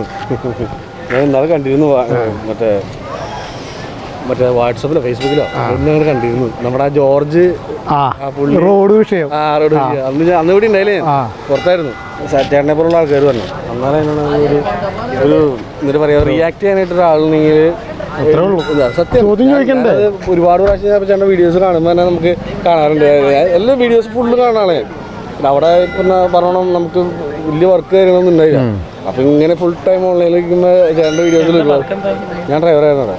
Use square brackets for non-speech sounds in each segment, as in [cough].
[laughs] ഞാൻ ഇന്നാളെ കണ്ടിരുന്നു മറ്റേ മറ്റേ വാട്സപ്പിലോ ഫേസ്ബുക്കിലോ ഞങ്ങൾ കണ്ടിരുന്നു. നമ്മുടെ ആ ജോർജ് റോഡ് വിഷയം. ആ റോഡ്. അന്ന് ഞാൻ അന്ന് ഇവിടെ ഉണ്ടായില്ലേ. പുറത്തായിരുന്നു. ചേട്ടനെ പോലുള്ള ആൾക്കാർ പറഞ്ഞു അന്നാലും ഒരു ഒരു എന്നിട്ട് പറയാ റിയാക്ട് ചെയ്യാനായിട്ട് ഒരാളുണ്ടെങ്കിൽ. സത്യം? ഒരുപാട് പ്രാവശ്യം ഞാൻ ചേട്ടന്റെ വീഡിയോസ് കാണുമ്പോൾ തന്നെ നമുക്ക് കാണാറുണ്ട്. എല്ലാ വീഡിയോസ് ഫുള്ള് കാണാണ് അവിടെ പറഞ്ഞ പറയണം നമുക്ക് വലിയ വർക്ക് കാര്യങ്ങളൊന്നും ഉണ്ടായില്ല. അപ്പൊ ഇങ്ങനെ ഫുൾ ടൈം ഓൺലൈനിൽ ഇരിക്കുമ്പോൾ ചേട്ടന്റെ വീഡിയോസിൽ ഞാൻ ഡ്രൈവറായിരുന്നു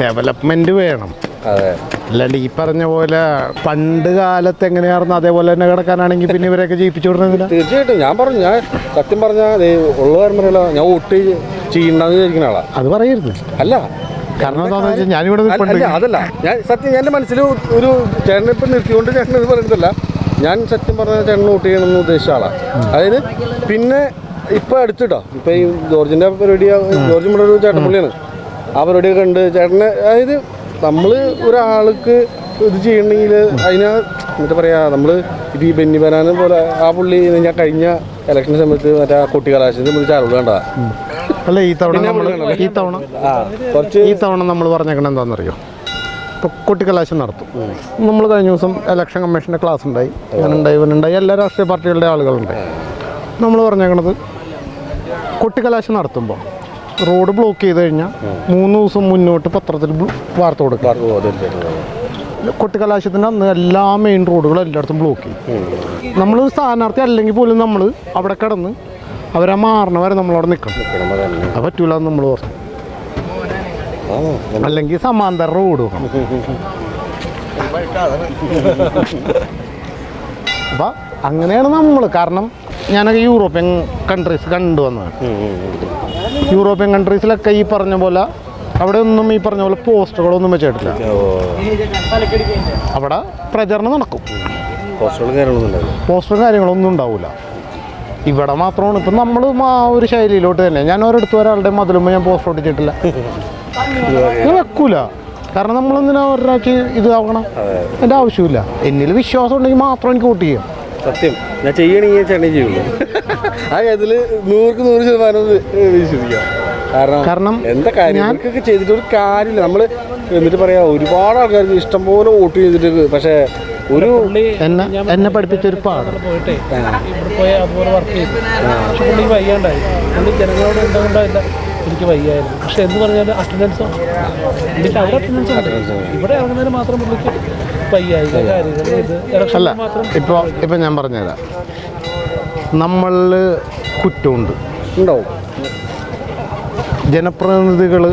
ഡെവലപ്മെന്റ് വേണം. അതെ. അല്ലാണ്ട് ഈ പറഞ്ഞ പോലെ പണ്ട് കാലത്ത് എങ്ങനെയായിരുന്നു അതേപോലെ തന്നെ കിടക്കാനാണെങ്കിൽ പിന്നെ ഇവരൊക്കെ ജയിപ്പിച്ചു തീർച്ചയായിട്ടും. ഞാൻ പറഞ്ഞു ഞാൻ സത്യം പറഞ്ഞാൽ ഉള്ള കാര്യം പറയല ഞാൻ വോട്ട് ചെയ്യണ്ടെന്ന് വിചാരിക്കുന്ന ആളാ. അത് പറയരുത്. അല്ല. കാരണം എന്താണെന്ന് വെച്ചാൽ ഞാനിവിടെ അല്ല, അല്ല അതല്ല. ഞാൻ സത്യം എന്റെ മനസ്സിൽ ഒരു ചേട്ടനെ ഇപ്പം നിർത്തിക്കൊണ്ട് ചേട്ടൻ ഇത് പറയുന്നതല്ല. ഞാൻ സത്യം പറഞ്ഞ ചേട്ടൻ വോട്ട് ചെയ്യണമെന്ന് ഉദ്ദേശിച്ച ആളാണ് അതായത് പിന്നെ ഇപ്പം അടുത്തിട്ടോ ഇപ്പൊ ഈ ജോർജിന്റെ പരിപാടി ജോർജ് നമ്മുടെ ഒരു ചേട്ടൻ പുള്ളിയാണ്. ആ പരിപാടിയൊക്കെ ഉണ്ട് ചേട്ടനെ അതായത് നമ്മൾ ഒരാൾക്ക് ഇത് ചെയ്യണമെങ്കിൽ അതിന് എന്നിട്ട് പറയാ നമ്മൾ ഇപ്പൊ ഈ ബെന്നി ബനാന പോലെ ആ പുള്ളി ഞാൻ കഴിഞ്ഞ ഇലക്ഷൻ സമയത്ത് മറ്റേ ആ സംബന്ധിച്ച് ആളുകൾ കണ്ടതാ. അല്ല ഈ തവണ നമ്മൾ ഈ തവണ കുറച്ച് ഈ തവണ നമ്മൾ പറഞ്ഞേക്കണം എന്താണെന്നറിയോ? ഇപ്പോൾ കുട്ടിക്കലാശം നടത്തും. നമ്മൾ കഴിഞ്ഞ ദിവസം ഇലക്ഷൻ കമ്മീഷന്റെ ക്ലാസ് ഉണ്ടായി. ഞാനുണ്ടായി ഇവനുണ്ടായി. എല്ലാ രാഷ്ട്രീയ പാർട്ടികളുടെ ആളുകളുണ്ടായി നമ്മൾ പറഞ്ഞേക്കണത് കൊട്ടിക്കലാശം നടത്തുമ്പോൾ റോഡ് ബ്ലോക്ക് ചെയ്ത് കഴിഞ്ഞാൽ മൂന്ന് ദിവസം മുന്നോട്ട് പത്രത്തിൽ വാർത്ത കൊടുക്കുക. കൊട്ടിക്കലാശത്തിന്റെ അന്ന് എല്ലാ മെയിൻ റോഡുകളും എല്ലായിടത്തും ബ്ലോക്ക് ചെയ്യും. നമ്മൾ സ്ഥാനാർത്ഥി അല്ലെങ്കിൽ പോലും നമ്മൾ അവിടെ കിടന്ന് അവരെ മാറണ വരെ നമ്മളവിടെ നിൽക്കണം. അത് പറ്റൂല നമ്മൾ പറഞ്ഞു. അല്ലെങ്കിൽ സമാന്തര റോഡ് അപ്പം അങ്ങനെയാണ് നമ്മൾ. കാരണം ഞാനൊക്കെ യൂറോപ്യൻ കൺട്രീസ് കണ്ടു വന്നതാണ് യൂറോപ്യൻ കൺട്രീസിലൊക്കെ ഈ പറഞ്ഞ പോലെ അവിടെ ഒന്നും ഈ പറഞ്ഞ പോലെ പോസ്റ്ററുകളൊന്നും വെച്ചിട്ടില്ല. അവിടെ പ്രചരണം നടക്കും. പോസ്റ്ററും കാര്യങ്ങളൊന്നും ഉണ്ടാവില്ല. ഇവിടെ മാത്രമാണ്. ഇപ്പം നമ്മൾ ആ ഒരു ശൈലിയിലോട്ട് തന്നെ. ഞാൻ ഒരിടത്ത് ഒരാളുടെ മതിലുമ്പോൾ ഞാൻ പോസ്റ്റർ ഒട്ടിച്ചിട്ടില്ല. ഞാൻ വെക്കൂല. കാരണം നമ്മളെന്തിനാ ഇത് ഇതാവണം എന്റെ ആവശ്യമില്ല എന്നിൽ വിശ്വാസം ഉണ്ടെങ്കിൽ മാത്രം എനിക്ക് വോട്ട് ചെയ്യാം. സത്യം. ഞാൻ ചെയ്യണമെങ്കിൽ ചേട്ടനെ ചെയ്യുള്ളൂ. ആ കാര്യത്തിൽ നൂറുക്ക് നൂറ് ശതമാനം വിശ്വസിക്കാം. കാരണം കാരണം എന്താ കാര്യം? ഇവർക്കൊക്കെ ചെയ്തിട്ട് ഒരു കാര്യമില്ല. നമ്മൾ എന്നിട്ട് പറയാ ഒരുപാട് ആൾക്കാർക്ക് ഇഷ്ടംപോലെ വോട്ട് ചെയ്തിട്ട് പക്ഷേ ഒരു എന്നെ എന്നെ പഠിപ്പിച്ച ഒരു പാഠം. പോയിട്ടേ ഇവിടെ പോയി അതുപോലെ വർക്ക് ചെയ്തു. പക്ഷെ പുള്ളിക്ക് വയ്യാണ്ടായി. പുള്ളി ജനങ്ങളോട് എന്തുകൊണ്ടായില്ല എനിക്ക് വയ്യായിരുന്നു. പക്ഷെ എന്ന് പറഞ്ഞാൽ അറ്റൻഡൻസോ എനിക്ക് അവിടെ അറ്റൻഡൻസ് ഉണ്ട്. ഇവിടെ ഇറങ്ങുന്നതിന് മാത്രം പുള്ളിക്ക് അല്ല ഇപ്പോൾ ഇപ്പം ഞാൻ പറഞ്ഞുതരാം. നമ്മളിൽ കുറ്റമുണ്ട്. ഉണ്ടാവും ജനപ്രതിനിധികൾ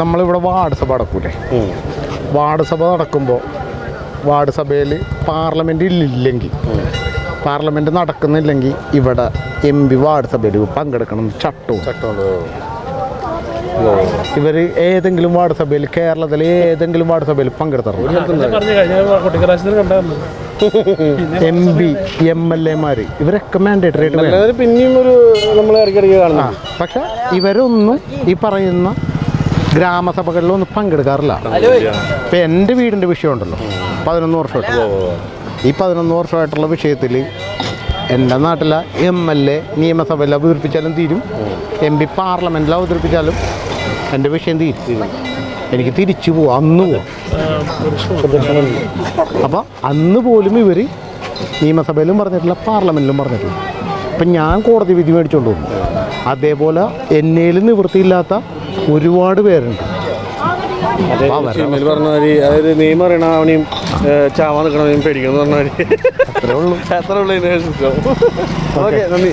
നമ്മളിവിടെ വാർഡ് സഭ നടക്കൂലേ? വാർഡ് സഭ നടക്കുമ്പോൾ വാർഡ് സഭയിൽ പാർലമെന്റ് ഇല്ലെങ്കിൽ പാർലമെന്റ് നടക്കുന്നില്ലെങ്കിൽ ഇവിടെ എം പി വാർഡ് സഭയിൽ പങ്കെടുക്കണം ചട്ടവും ചട്ടമുണ്ട്. ഇവർ ഏതെങ്കിലും വാർഡ് സഭയിൽ കേരളത്തിലെ ഏതെങ്കിലും വാർഡ് സഭയിൽ പങ്കെടുത്തിട്ടുണ്ട്. എം പി എം എൽ എമാർ ഇവരൊക്കെ മാൻഡേറ്ററി ആയിട്ട് പിന്നെയും ഒരു നമ്മൾ പക്ഷെ ഇവരൊന്നും ഈ പറയുന്ന ഗ്രാമസഭകളിലൊന്നും പങ്കെടുക്കാറില്ല. ഇപ്പം എന്റെ വീടിന്റെ വിഷയമുണ്ടല്ലോ. പതിനൊന്ന് വർഷമായിട്ട്. ഈ പതിനൊന്ന് വർഷമായിട്ടുള്ള വിഷയത്തിൽ എന്റെ നാട്ടിലെ എം എൽ എ നിയമസഭയിൽ അവതരിപ്പിച്ചാലും തീരും. എം പി പാർലമെന്റിൽ അവതരിപ്പിച്ചാലും എന്റെ വിഷയം തീരും. എനിക്ക് തിരിച്ചു പോവാം. അന്ന് പോവാം. അപ്പോൾ അന്ന് പോലും ഇവർ നിയമസഭയിലും പറഞ്ഞിട്ടില്ല പാർലമെന്റിലും പറഞ്ഞിട്ടില്ല. അപ്പം ഞാൻ കോടതി വിധി മേടിച്ചുകൊണ്ട് അതേപോലെ എന്നേലും നിവൃത്തിയില്ലാത്ത ഒരുപാട് പേരുണ്ട്. പറഞ്ഞ മാതിരി അതായത് നിയമം അറിയണ അവനെയും ചാവാൻ നിൽക്കണവനെയും പേടിക്കണം പറഞ്ഞ മാതിരി. അത്രേ ഉള്ളൂ. അത്ര ഉള്ളൂ ഓക്കെ നന്ദി.